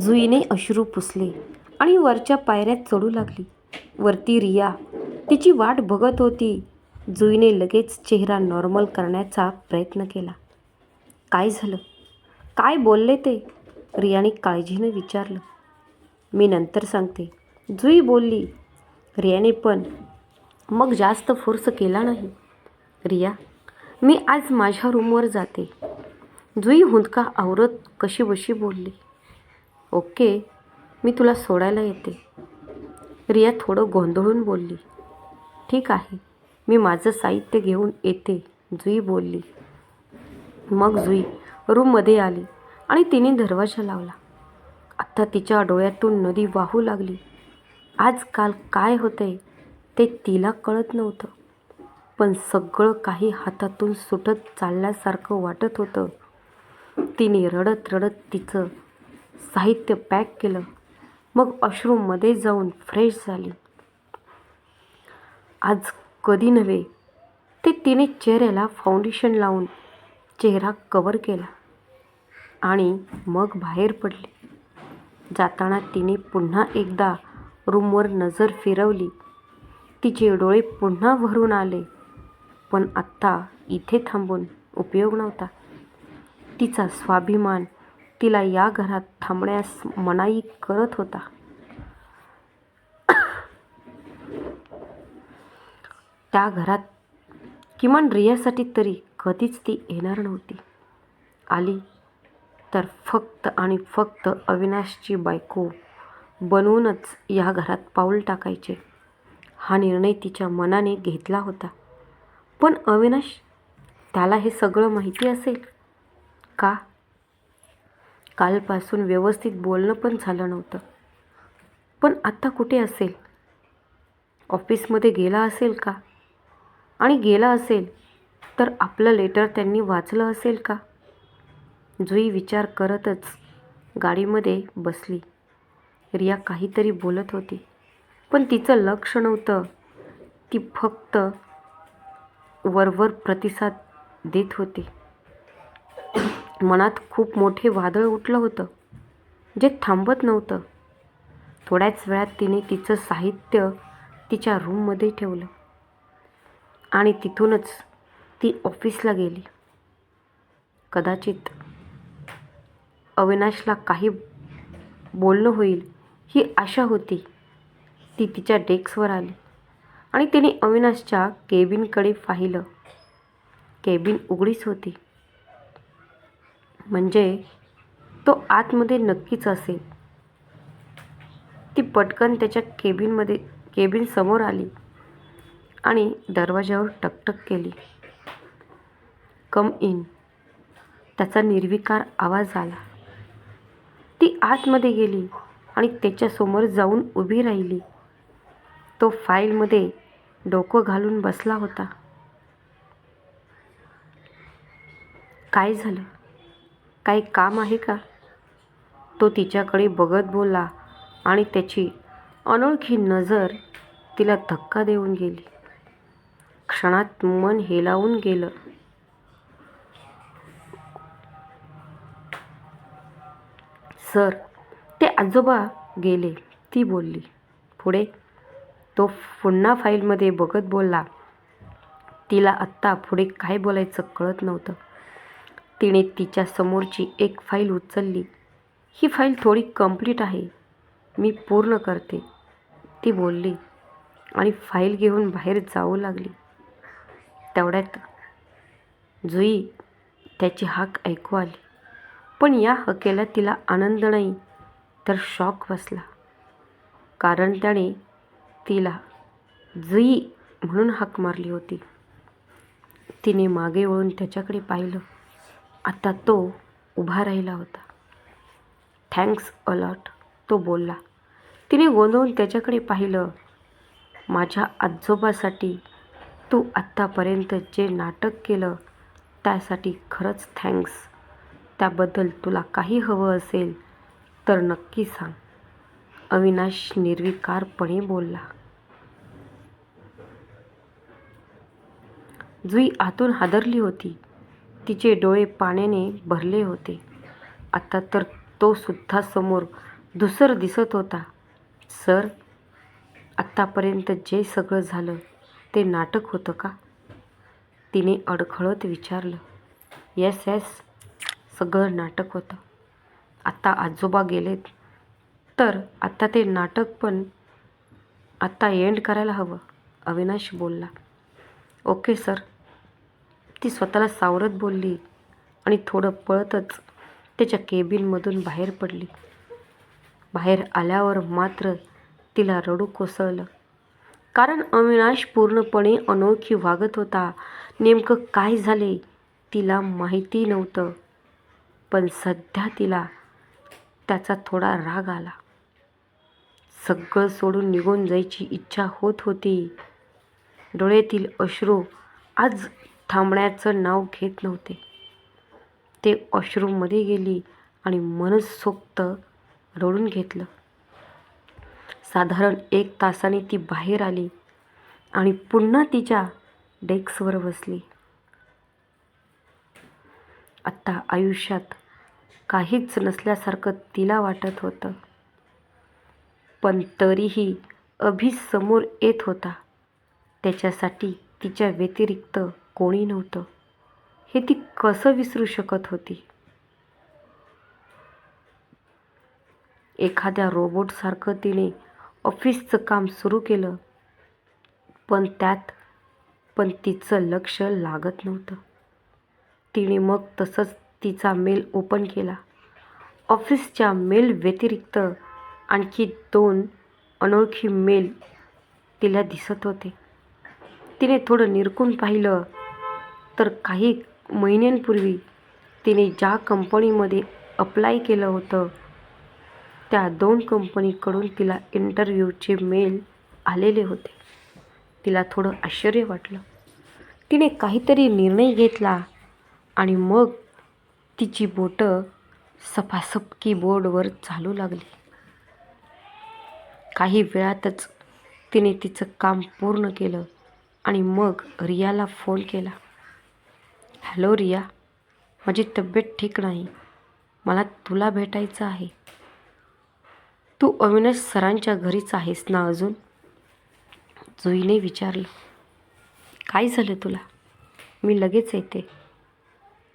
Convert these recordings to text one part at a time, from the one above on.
जुईने अश्रू पुसले आणि वरच्या पायऱ्यात चढू लागली. वरती रिया तिची वाट बघत होती. जुईने लगेच चेहरा नॉर्मल करण्याचा प्रयत्न केला. काय झालं? काय बोलले ते? रियाने काळजीनं विचारलं. मी नंतर सांगते. जुई बोलली रियाने पण मग जास्त फोर्स केला नाही. रिया मी आज माझ्या रूमवर जाते. जुई हुंदका आवरत कशी बशी बोलली. ओके मी तुला सोडायला येते. रिया थोडं गोंधळून बोलली. ठीक आहे मी माझं साहित्य घेऊन येते जुई बोलली. मग जुई रूममध्ये आली आणि तिने दरवाजा लावला. आत्ता तिच्या डोळ्यातून नदी वाहू लागली. आजकाल काय होतंय ते तिला कळत नव्हतं. पण सगळं काही हातातून सुटत चालल्यासारखं वाटत होतं. तिने रडत रडत तिचं साहित्य पॅक केलं. मग वॉशरूममध्ये जाऊन फ्रेश झाली. आज कधी नव्हे ते तिने चेहऱ्याला फाउंडेशन लावून चेहरा कवर केला आणि मग बाहेर पडली. जाताना तिने पुन्हा एकदा रूमवर नजर फिरवली. तिचे डोळे पुन्हा भरून आले पण आत्ता इथे थांबून उपयोग नव्हता. तिचा स्वाभिमान तिला या घरात थांबण्यास मनाई करत होता. त्या घरात किमान रियासाठी तरी कधीच ती येणार नव्हती. आली तर फक्त आणि फक्त अविनाशची बायको बनवूनच या घरात पाऊल टाकायचे. हा निर्णय तिच्या मनाने घेतला होता. पण अविनाश त्याला हे सगळं माहिती असेल का? कालपासून व्यवस्थित बोलणं पण झालं नव्हतं. पण आत्ता कुठे असेल? ऑफिसमध्ये गेला असेल का? आणि गेला असेल तर आपलं लेटर त्यांनी वाचलं असेल का? जुई विचार करतच गाडीमध्ये बसली. रिया काहीतरी बोलत होती. पण तिचं लक्ष नव्हतं. ती फक्त वरवर प्रतिसाद देत होती. मनात खूप मोठे वादळ उठलं होतं जे थांबत नव्हतं. थोड्याच वेळात तिने तिचं साहित्य तिच्या रूममध्ये ठेवलं आणि तिथूनच ती ऑफिसला गेली. कदाचित अविनाशला काही बोलणं होईल ही आशा होती. ती तिच्या डेस्कवर आली आणि तिने अविनाशच्या केबिनकडे पाहिलं. केबिन उघडीच होती. म्हणजे तो आतमध्ये नक्कीच असेल. ती पटकन त्याच्या केबिनमध्ये केबिन समोर आली आणि दरवाज्यावर टकटक केली. Come in. त्याचा निर्विकार आवाज आला. ती आतमध्ये गेली आणि त्याच्यासमोर जाऊन उभी राहिली. तो फाईलमध्ये डोकं घालून बसला होता. काय झालं? काही काम आहे का? तो तिच्याकडे बघत बोलला आणि त्याची अनोळखी नजर तिला धक्का देऊन गेली. क्षणात मन हेलावून गेलं. सर ते आजोबा गेले. ती बोलली. पुढे तो पुन्हा फाईलमध्ये बघत बोलला. तिला आत्ता पुढे काय बोलायचं कळत नव्हतं. तिने तिच्या समोरची एक फाईल उचलली. ही फाईल थोडी कंप्लीट आहे. मी पूर्ण करते. ती बोलली आणि फाईल घेऊन बाहेर जाऊ लागली. तेवढ्यात जुई त्याची हाक ऐकू आली. पण या हकेला तिला आनंद नाही तर शॉक बसला. कारण त्याने तिला जुई म्हणून हाक मारली होती. तिने मागे वळून त्याच्याकडे पाहिलं. आता तो उभा राहिला होता. थँक्स अलॉट तो बोलला. तिने गोंधळून त्याच्याकडे पाहिलं. माझ्या आजोबासाठी तू आत्तापर्यंत जे नाटक केलं त्यासाठी खरंच थँक्स त्याबद्दल तुला काही हवं असेल तर नक्की सांग. अविनाश निर्विकारपणे बोलला. जुई आतून हादरली होती. तिचे डोळे पाण्याने भरले होते. आता तर तो सुद्धा समोर दुसर दिसत होता. सर आत्तापर्यंत जे सगळं झालं ते नाटक होतं का? तिने अडखळत विचारलं. येस येस सगळं नाटक होतं. आत्ता आजोबा गेलेत. तर आत्ता ते नाटक पण आत्ता एंड करायला हवं अविनाश बोलला. Okay sir. ती स्वतःला सावरत बोलली आणि थोडं पळतच त्याच्या केबिनमधून बाहेर पडली. बाहेर आल्यावर मात्र तिला रडू कोसळलं. कारण अविनाश पूर्णपणे अनोळखी वागत होता. नेमकं काय झाले तिला माहिती नव्हतं. पण सध्या तिला त्याचा थोडा राग आला. सगळं सोडून निघून जायची इच्छा होत होती. डोळ्यातील अश्रू आज थांबण्याचं नाव घेत नव्हते. ते वॉशरूममध्ये गेली आणि मनसोक्त रडून घेतलं. साधारण एक तासाने ती बाहेर आली आणि पुन्हा तिच्या डेस्कवर बसली. आत्ता आयुष्यात काहीच नसल्यासारखं तिला वाटत होतं. पण तरीही अभि समोर येत होता. त्याच्यासाठी तिच्या व्यतिरिक्त कोणी नव्हतं. हे ती कसं विसरू शकत होती? एखाद्या रोबोटसारखं तिने ऑफिसचं काम सुरू केलं पण त्यात पण तिचं लक्ष लागत नव्हतं. तिने मग तसंच तिचा मेल ओपन केला. ऑफिसच्या मेल व्यतिरिक्त आणखी दोन अनोळखी मेल तिला दिसत होते. तिने थोडं निरकून पाहिलं तर काही महिन्यांपूर्वी तिने ज्या कंपनीमध्ये अप्लाय केलं होतं त्या दोन कंपनीकडून तिला इंटरव्ह्यूचे मेल आलेले होते. तिला थोडं आश्चर्य वाटलं. तिने काहीतरी निर्णय घेतला आणि मग तिची बोटं सपासप कीबोर्डवर चालू लागली. काही वेळातच तिने तिचं काम पूर्ण केलं आणि मग रियाला फोन केला. हॅलो रिया माझी तब्येत ठीक नाही. मला तुला भेटायचं आहे. तू अविनाश सरांच्या घरीच आहेस ना अजून? जुईने विचारलं. काय झालं तुला? मी लगेच येते.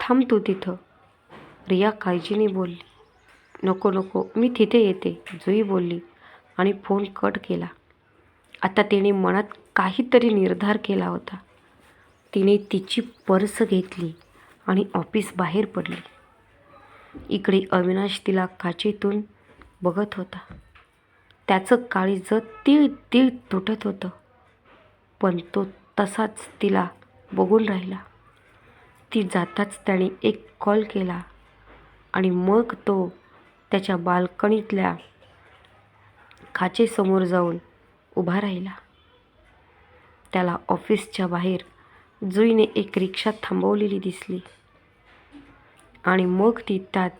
थांब तू तिथं. रिया काळजीने बोलली. नको नको मी तिथे येते जुई बोलली आणि फोन कट केला. आता तिने मनात काहीतरी निर्धार केला होता. तिने तिची पर्स घेतली आणि ऑफिस बाहेर पडली. इकडे अविनाश तिला काचेतून बघत होता. त्याचं काळीज तीळ तीळ तुटत होतं पण तो तसाच तिला बघून राहिला. ती जाताच त्याने एक कॉल केला आणि मग तो त्याच्या बाल्कनीतल्या खाचेसमोर जाऊन उभा राहिला. त्याला ऑफिसच्या बाहेर जुईने एक रिक्षा थांबवलेली दिसली आणि मग ती त्यात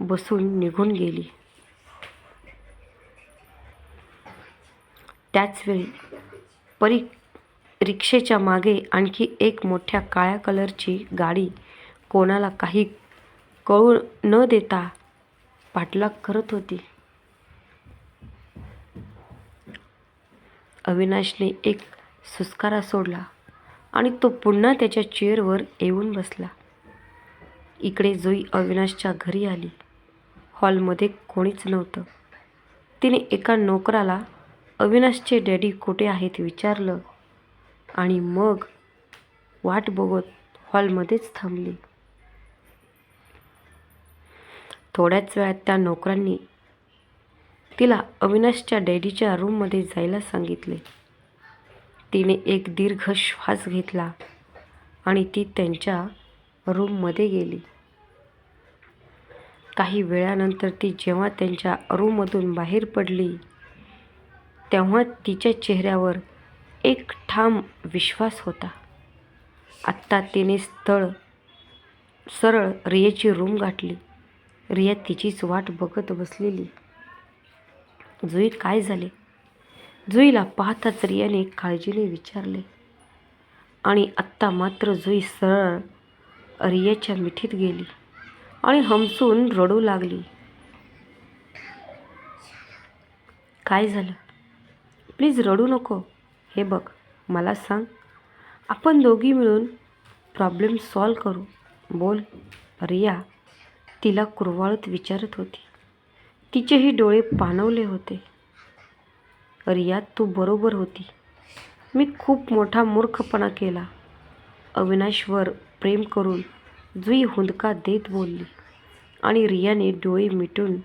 बसून निघून गेली. त्याचवेळी परी रिक्षेच्या मागे आणखी एक मोठ्या काळ्या कलरची गाडी कोणाला काही कळू न देता पाठलाग करत होती. अविनाशने एक सुस्कारा सोडला. आणि तो पुन्हा त्याच्या चेअरवर येऊन बसला. इकडे जुई अविनाशच्या घरी आली. हॉलमध्ये कोणीच नव्हतं. तिने एका नोकराला अविनाशचे डॅडी कुठे आहेत विचारलं आणि मग वाट बघत हॉलमध्येच थांबली. थोड्याच वेळात त्या नोकरांनी तिला अविनाशच्या डॅडीच्या रूममध्ये जायला सांगितले. तिने एक दीर्घ श्वास घेतला आणि ती त्यांच्या रूममध्ये गेली. काही वेळानंतर ती जेव्हा त्यांच्या रूममधून बाहेर पडली तेव्हा तिच्या चेहऱ्यावर एक ठाम विश्वास होता. आत्ता तिने स्थळ सरळ रियाची रूम गाठली. रिया तिचीच वाट बघत बसलेली. जुई काय झाले? जुईला पाहताच रियाने काळजीने विचारले. आणि आत्ता मात्र जुई सरळ रियाच्या मिठीत गेली आणि हमसून रडू लागली. काय झालं? प्लीज रडू नको. हे बघ मला सांग. आपण दोघी मिळून प्रॉब्लेम सॉल्व करू बोल. रिया तिला कुरवाळत विचारत होती. तिचेही डोळे पानवले होते. रिया तू बरोबर होती. मी खूप मोठा मूर्खपणा केला. अविनाशवर प्रेम करून जुई हुंदका देत बोलली आणि रियाने डोळे मिटून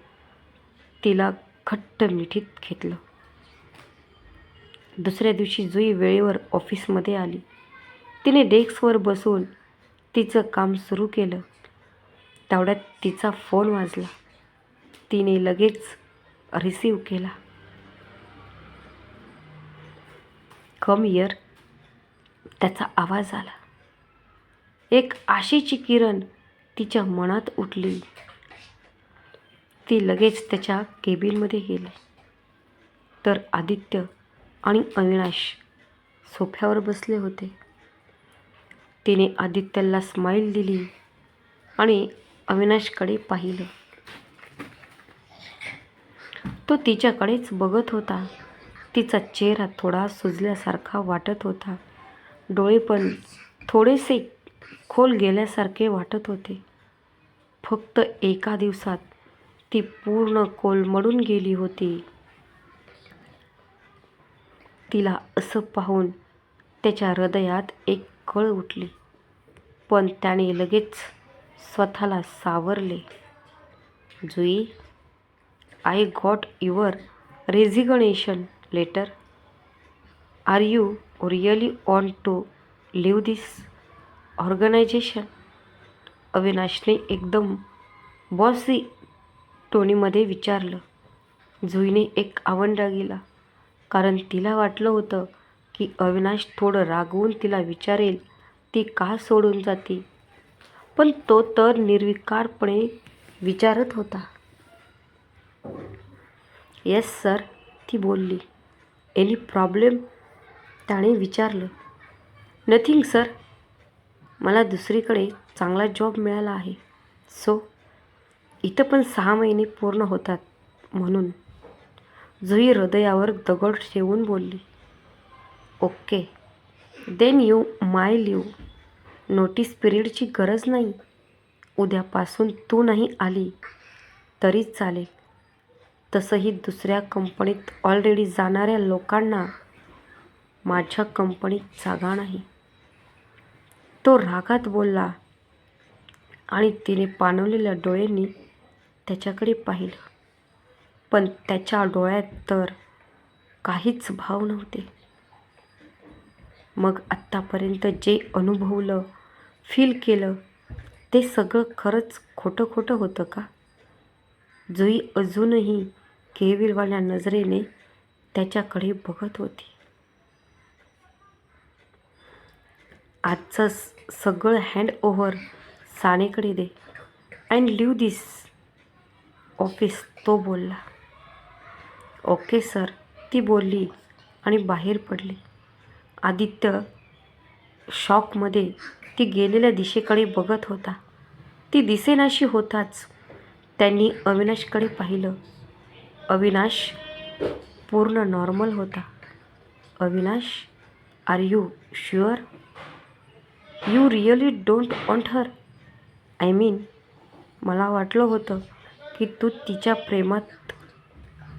तिला घट्ट मिठीत घेतलं. दुसऱ्या दिवशी जुई वेळेवर ऑफिसमध्ये आली. तिने डेस्कवर बसून तिचं काम सुरू केलं. तेवढ्यात तिचा फोन वाजला. तिने लगेच रिसीव केला. कम इयर त्याचा आवाज आला. एक आशेची किरण तिच्या मनात उठली. ती लगेच त्याच्या केबिनमध्ये गेली. तर आदित्य आणि अविनाश सोफ्यावर बसले होते. तिने आदित्यला स्माईल दिली आणि अविनाशकडे पाहिलं. तो तिच्याकडेच बघत होता. तिचा चेहरा थोडा सुजल्यासारखा वाटत होता. डोळे पण थोडेसे खोल गेल्यासारखे वाटत होते. फक्त एका दिवसात ती पूर्ण कोलमडून गेली होती. तिला असं पाहून त्याच्या हृदयात एक कळ उठली पण त्याने लगेच स्वतःला सावरले. Jui I got your resignation letter are you really on to leave this organization? अविनाशने एकदम बॉसी टोनीमध्ये विचारलं. जुईने एक आवंडा गेला कारण तिला वाटलं होतं की अविनाश थोडं रागवून तिला विचारेल ती का सोडून जाते? पण तो तर निर्विकारपणे विचारत होता. येस सर ती बोलली. एनी प्रॉब्लेम त्याने विचारलं नथिंग सर मला दुसरीकडे चांगला जॉब मिळाला आहे सो इथं पण सहा महिने पूर्ण होतात म्हणून जुई हृदयावर दगड ठेवून बोलली okay then you may leave notice पिरियडची गरज नाही उद्यापासून तू नाही आली तरीच चालेल तसंही दुसऱ्या कंपनीत ऑलरेडी जाणाऱ्या लोकांना माझ्या कंपनीत जागा नाही. तो रागात बोलला आणि तिने पाणवलेल्या डोळ्यांनी त्याच्याकडे पाहिलं. पण त्याच्या डोळ्यात तर काहीच भाव नव्हते. मग आत्तापर्यंत जे अनुभवलं फील केलं ते सगळं खरंच खोटं खोटं होतं का? जुई अजूनही केविलवाल्या नजरेने त्याच्याकडे बघत होती. आजचं सगळं हँड ओव्हर सानेकडे दे. अँड लिव्ह दिस ऑफिस तो बोलला. ओके सर ती बोलली आणि बाहेर पडली. आदित्य शॉकमध्ये ती गेलेल्या दिशेकडे बघत होता. ती दिसेनाशी होताच. त्यांनी अविनाशकडे पाहिलं. अविनाश पूर्ण नॉर्मल होता. Avinash are you sure you really don't want her I mean मला वाटलं होतं की तू तिच्या प्रेमात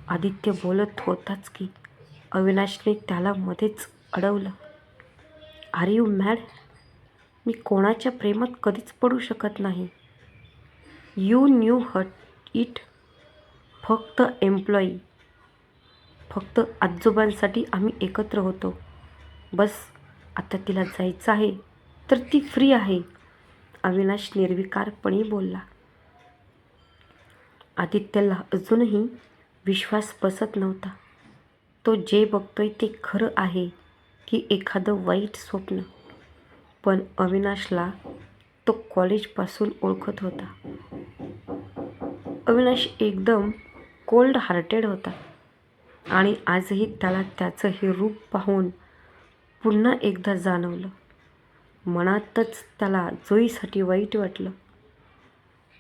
आदित्य बोलत होताच की अविनाशने त्याला मध्येच अडवलं. आर यू मॅड मी कोणाच्या प्रेमात कधीच पडू शकत नाही. यू न्यू हट इट फक्त एम्प्लॉई फक्त आजोबांसाठी आम्ही एकत्र होतो. बस आता तिला जायचं आहे तर ती फ्री आहे अविनाश निर्विकारपणे बोलला. आदित्यला अजूनही विश्वास बसत नव्हता. तो जे बघतोय ते खरं आहे की एखादं वाईट स्वप्न. पण अविनाशला तो कॉलेजपासून ओळखत होता. अविनाश एकदम कोल्ड हार्टेड होता. आणि आजही त्याला त्याचं हे रूप पाहून पुन्हा एकदा जाणवलं. मनातच त्याला जोईसाठी वाईट वाटलं.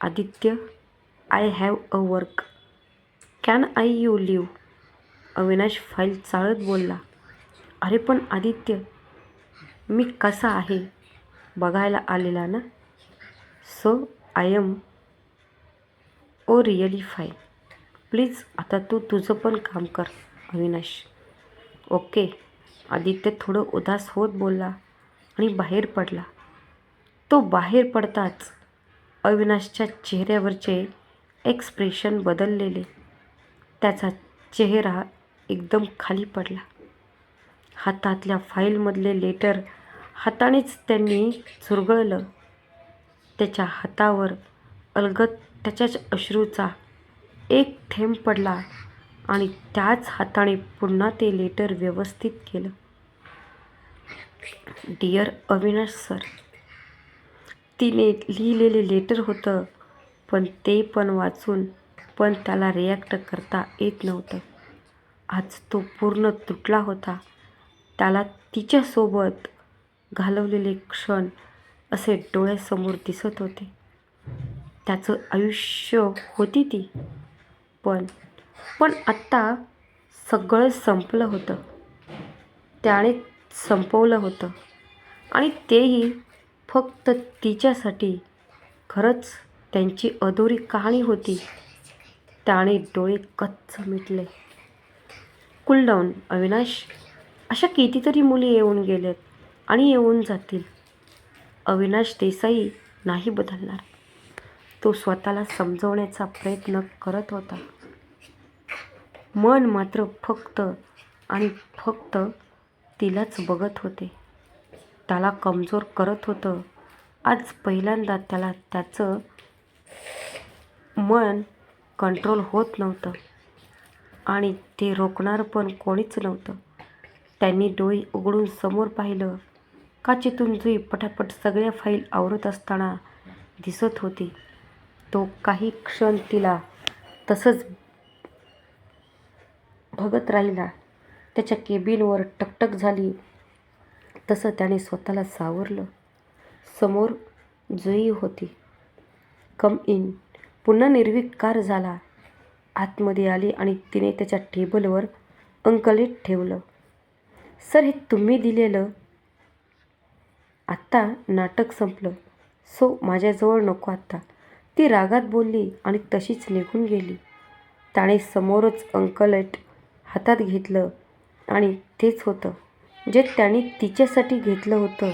Aditya I have a work can I you leave Avinash file चाळत बोलला. अरे पण आदित्य मी कसा आहे? बघायला आलेला ना? So I am oh really fine please आता तू तुझं पण काम कर अविनाश. ओके. आदित्य थोडं उदास होत बोलला आणि बाहेर पडला. तो बाहेर पडताच अविनाशच्या चेहऱ्यावरचे एक्सप्रेशन बदललेले. त्याचा चेहरा एकदम खाली पडला. हातातल्या फाईलमधले लेटर हातानेच त्यांनी चुरगळलं त्याच्या हातावर अलगद त्याच्याच अश्रूचा एक थेंब पडला आणि त्याच हाताने पुन्हा ते लेटर व्यवस्थित केलं. डिअर अविनाश सर तिने लिहिलेले लेटर होतं पण ते पण वाचून पण त्याला रिॲक्ट करता येत नव्हतं. आज तो पूर्ण तुटला होता. त्याला तिच्यासोबत घालवलेले क्षण असे डोळ्यासमोर दिसत होते. त्याचं आयुष्य होती ती. पण पण आत्ता सगळं संपलं होतं. त्याने संपवलं होतं. आणि तेही फक्त तिच्यासाठी. खरंच त्यांची अधुरी कहाणी होती. त्याने डोळे कच्च मिटले. कुलडाऊन अविनाश. अशा कितीतरी मुली येऊन गेलेत आणि येऊन जातील. अविनाश देसाई नाही बदलणार. तो स्वतःला समजवण्याचा प्रयत्न करत होता. मन मात्र फक्त आणि फक्त तिलाच बघत होते. त्याला कमजोर करत होतं. आज पहिल्यांदा त्याला त्याचं मन कंट्रोल होत नव्हतं. आणि ते रोखणार पण कोणीच नव्हतं. त्यांनी डोळी उघडून समोर पाहिलं. काचेतून जुई पटापट सगळ्या फाईल आवरत असताना दिसत होती. तो काही क्षण तिला तसंच बघत राहिला. त्याच्या केबिनवर टकटक झाली. तसं त्याने स्वतःला सावरलं. समोर जुई होती. Come in. पुन्हा निर्विकार झाला. आतमध्ये आली आणि तिने त्याच्या टेबलवर अंकलेट ठेवलं. सर हे तुम्ही दिलेलं? आत्ता नाटक संपलं. सो माझ्याजवळ नको आत्ता ती रागात बोलली आणि तशीच निघून गेली. त्याने समोरच अंकलेट हातात घेतलं आणि तेच होतं. जे त्याने तिच्यासाठी घेतलं होतं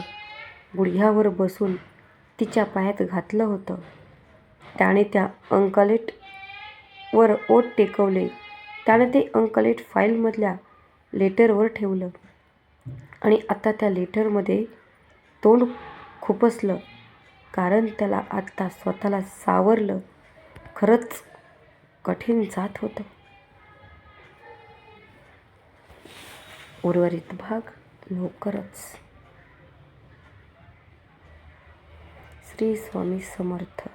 गुडघ्यावर बसून तिच्या पायात घातलं होतं. त्याने त्या अंकलेटवर ओट टेकवले. त्याने ते अंकलेट फाईलमधल्या लेटरवर ठेवलं. आणि आता त्या लेटरमध्ये तोंड खुपसलं कारण त्याला आत्ता स्वतःला सावरलं. खरंच कठीण जात होतं. उर्वरित भाग लवकरच. श्री स्वामी समर्थ.